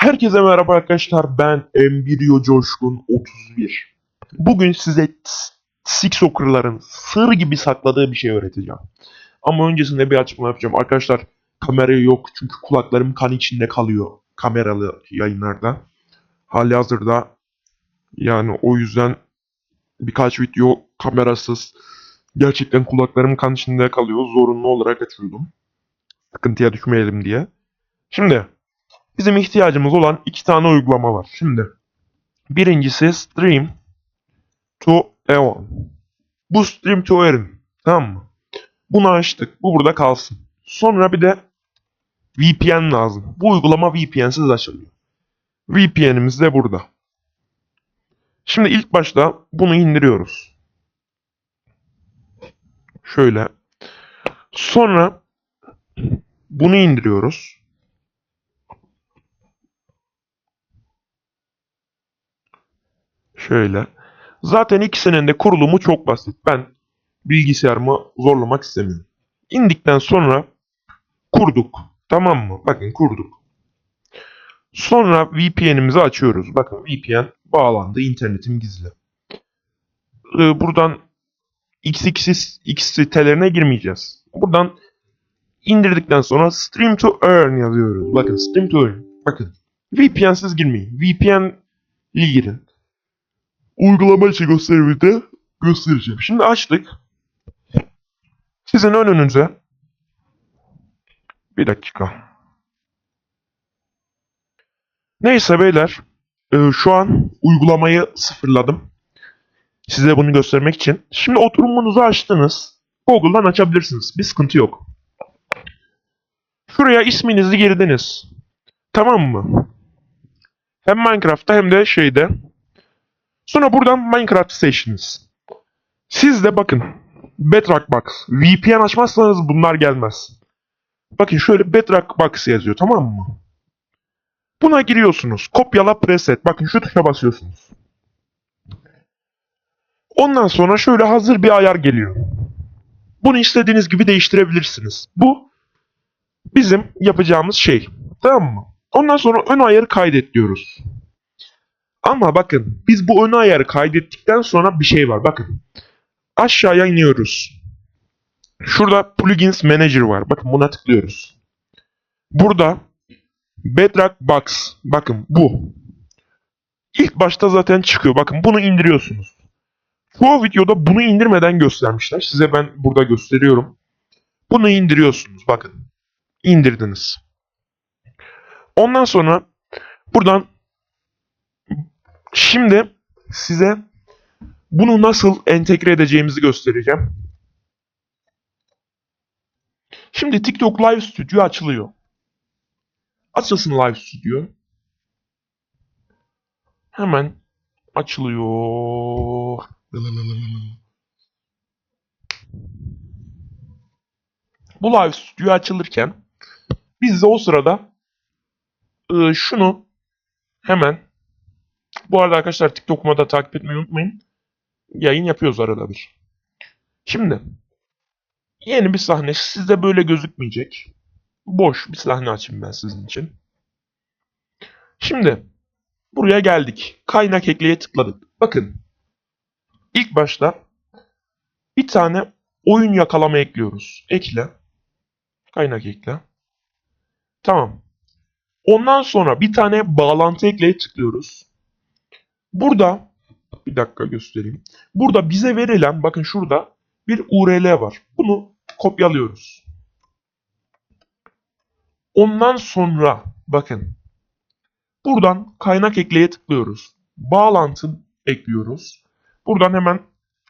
Herkese merhaba arkadaşlar. Ben Embirio Coşkun 31. Bugün size Sixoker'ların sır gibi sakladığı bir şey öğreteceğim. Ama öncesinde bir açıklama yapacağım. Arkadaşlar kamera yok çünkü kulaklarım kan içinde kalıyor kameralı yayınlarda. Hali hazırda yani o yüzden birkaç video kamerasız gerçekten kulaklarım kan içinde kalıyor. Zorunlu olarak açıyordum. Sıkıntıya düşmeyelim diye. Şimdi bizim ihtiyacımız olan iki tane uygulama var. Şimdi birincisi Stream to Eon. Bu Stream to Eon. Tamam mı? Bunu açtık. Bu burada kalsın. Sonra bir de VPN lazım. Bu uygulama VPN'siz açılıyor. VPN'imiz de burada. Şimdi ilk başta bunu indiriyoruz. Şöyle. Sonra bunu indiriyoruz. Şöyle. Zaten ikisinin de kurulumu çok basit. Ben bilgisayarımı zorlamak istemiyorum. İndikten sonra kurduk. Tamam mı? Bakın kurduk. Sonra VPN'imizi açıyoruz. Bakın VPN bağlandı. internetim gizli. Ee, buradan XX, X sitelerine girmeyeceğiz. Buradan indirdikten sonra Stream to Earn yazıyoruz. Bakın Stream to Earn. Bakın VPN'siz girmeyin. VPN girin. Uygulama içi gösterimi de göstereceğim. Şimdi açtık. Sizin önünüze bir dakika. Neyse beyler. e, şu an uygulamayı sıfırladım. Size bunu göstermek için. Şimdi oturumunuzu açtınız. Google'dan açabilirsiniz. Bir sıkıntı yok. Şuraya isminizi girdiniz. Tamam mı? Hem Minecraft'ta hem de şeyde. Sonra buradan Minecraft seçtiniz. Siz de bakın. Bedrock Box. VPN açmazsanız bunlar gelmez. Bakın şöyle Bedrock Box yazıyor tamam mı? Buna giriyorsunuz. Kopyala preset. Bakın şu tuşa basıyorsunuz. Ondan sonra şöyle hazır bir ayar geliyor. Bunu istediğiniz gibi değiştirebilirsiniz. Bu bizim yapacağımız şey. Tamam mı? Ondan sonra ön ayarı kaydet diyoruz. Ama bakın biz bu ön ayarı kaydettikten sonra bir şey var. Bakın aşağıya iniyoruz. Şurada Plugins Manager var. Bakın buna tıklıyoruz. Burada Bedrock Box. Bakın bu. İlk başta zaten çıkıyor. Bakın bunu indiriyorsunuz. Çoğu videoda bunu indirmeden göstermişler. Size ben burada gösteriyorum. Bunu indiriyorsunuz. Bakın. İndirdiniz. Ondan sonra buradan şimdi size bunu nasıl entegre edeceğimizi göstereceğim. Şimdi TikTok Live Studio açılıyor. Açılsın Live Studio. Hemen açılıyor. Bu Live Studio açılırken biz de o sırada e, şunu hemen bu arada arkadaşlar TikTok'uma da takip etmeyi unutmayın. Yayın yapıyoruz arada bir. Şimdi yeni bir sahne sizde böyle gözükmeyecek. Boş bir sahne açayım ben sizin için. Şimdi buraya geldik. Kaynak ekleye tıkladık. Bakın ilk başta bir tane oyun yakalama ekliyoruz. Ekle. Kaynak ekle. Tamam. Ondan sonra bir tane bağlantı ekleye tıklıyoruz. Burada bir dakika göstereyim. Burada bize verilen bakın şurada bir URL var. Bunu kopyalıyoruz. Ondan sonra bakın buradan kaynak ekleye tıklıyoruz. Bağlantı ekliyoruz. Buradan hemen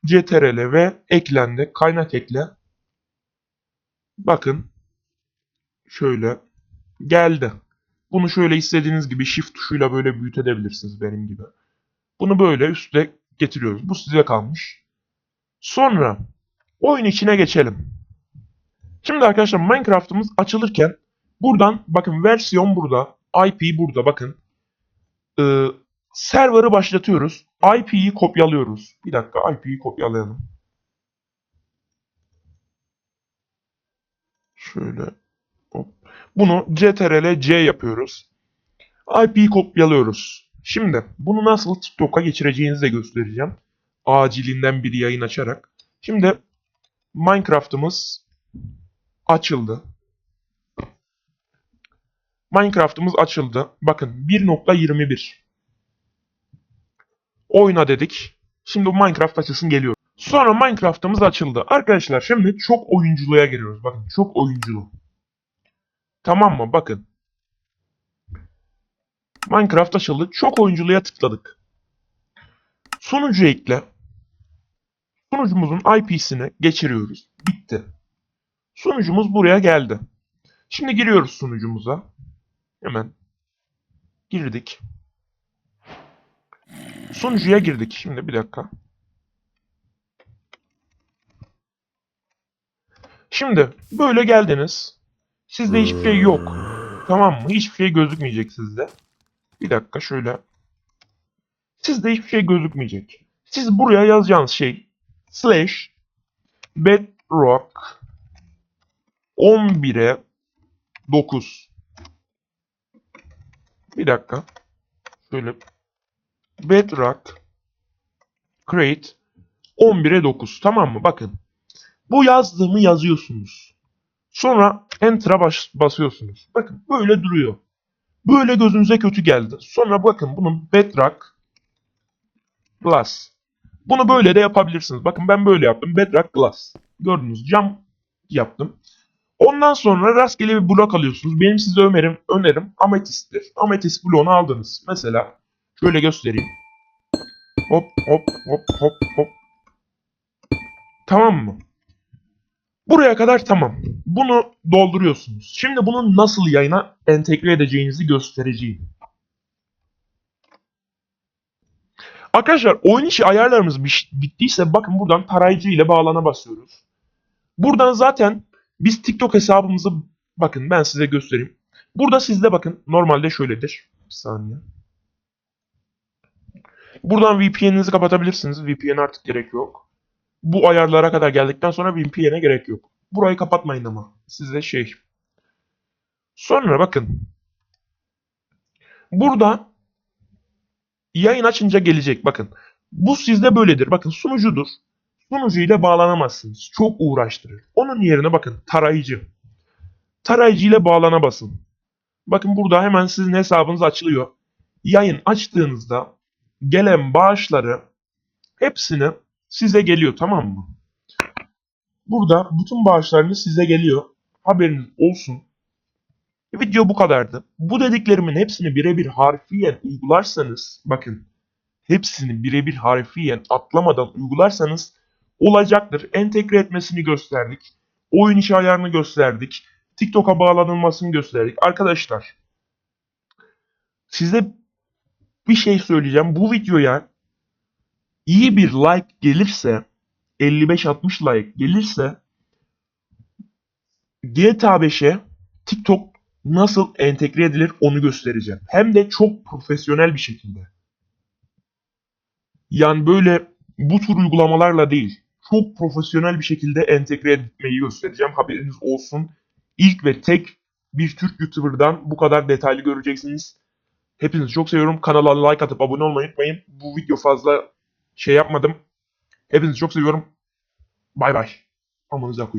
ctrl ve eklendi. Kaynak ekle. Bakın şöyle geldi. Bunu şöyle istediğiniz gibi shift tuşuyla böyle büyütebilirsiniz benim gibi. Bunu böyle üstte getiriyoruz. Bu size kalmış. Sonra oyun içine geçelim. Şimdi arkadaşlar Minecraft'ımız açılırken buradan bakın versiyon burada. IP burada bakın. Ee, server'ı başlatıyoruz. IP'yi kopyalıyoruz. Bir dakika IP'yi kopyalayalım. Şöyle hop. Bunu CTRL C yapıyoruz. IP'yi kopyalıyoruz. Şimdi bunu nasıl TikTok'a geçireceğinizi de göstereceğim. Acilinden bir yayın açarak. Şimdi Minecraft'ımız açıldı. Minecraft'ımız açıldı. Bakın 1.21. Oyna dedik. Şimdi Minecraft açılsın geliyor. Sonra Minecraft'ımız açıldı. Arkadaşlar şimdi çok oyunculuğa giriyoruz. Bakın çok oyunculu. Tamam mı? Bakın. Minecraft açıldı. Çok oyunculuğa tıkladık. Sunucu ekle. Sunucumuzun IP'sini geçiriyoruz. Bitti. Sunucumuz buraya geldi. Şimdi giriyoruz sunucumuza. Hemen girdik. Sunucuya girdik. Şimdi bir dakika. Şimdi böyle geldiniz. Sizde hiçbir şey yok. Tamam mı? Hiçbir şey gözükmeyecek sizde. Bir dakika şöyle. Sizde hiçbir şey gözükmeyecek. Siz buraya yazacağınız şey slash bedrock 11'e 9 Bir dakika. Şöyle bedrock create 11'e 9 tamam mı? Bakın. Bu yazdığımı yazıyorsunuz. Sonra enter'a bas basıyorsunuz. Bakın böyle duruyor. Böyle gözünüze kötü geldi. Sonra bakın bunun bedrock glass. Bunu böyle de yapabilirsiniz. Bakın ben böyle yaptım. Bedrock glass. Gördünüz cam yaptım. Ondan sonra rastgele bir blok alıyorsunuz. Benim size önerim, önerim ametisttir. Ametist bloğunu aldınız. Mesela şöyle göstereyim. Hop hop hop hop hop. Tamam mı? Buraya kadar tamam. Bunu dolduruyorsunuz. Şimdi bunu nasıl yayına entegre edeceğinizi göstereceğim. Arkadaşlar oyun içi ayarlarımız bittiyse bakın buradan tarayıcı ile bağlana basıyoruz. Buradan zaten biz TikTok hesabımızı bakın ben size göstereyim. Burada sizde bakın normalde şöyledir. Bir saniye. Buradan VPN'inizi kapatabilirsiniz. VPN artık gerek yok. Bu ayarlara kadar geldikten sonra VPN'e gerek yok. Burayı kapatmayın ama. Size şey. Sonra bakın. Burada yayın açınca gelecek. Bakın. Bu sizde böyledir. Bakın sunucudur. Sunucu ile bağlanamazsınız. Çok uğraştırır. Onun yerine bakın tarayıcı. Tarayıcı ile bağlana basın. Bakın burada hemen sizin hesabınız açılıyor. Yayın açtığınızda gelen bağışları hepsini size geliyor tamam mı? Burada bütün bağışlarınız size geliyor. Haberiniz olsun. Video bu kadardı. Bu dediklerimin hepsini birebir harfiyen uygularsanız bakın hepsini birebir harfiyen atlamadan uygularsanız olacaktır. Entegre etmesini gösterdik. Oyun içi ayarını gösterdik. TikTok'a bağlanılmasını gösterdik. Arkadaşlar size bir şey söyleyeceğim. Bu videoya iyi bir like gelirse 55-60 like gelirse GTA 5'e TikTok nasıl entegre edilir onu göstereceğim. Hem de çok profesyonel bir şekilde. Yani böyle bu tür uygulamalarla değil. Çok profesyonel bir şekilde entegre etmeyi göstereceğim. Haberiniz olsun. İlk ve tek bir Türk YouTuber'dan bu kadar detaylı göreceksiniz. Hepinizi çok seviyorum. Kanala like atıp abone olmayı unutmayın. Bu video fazla şey yapmadım. Hepinizi çok seviyorum. Bay bay. Amanıza koyayım.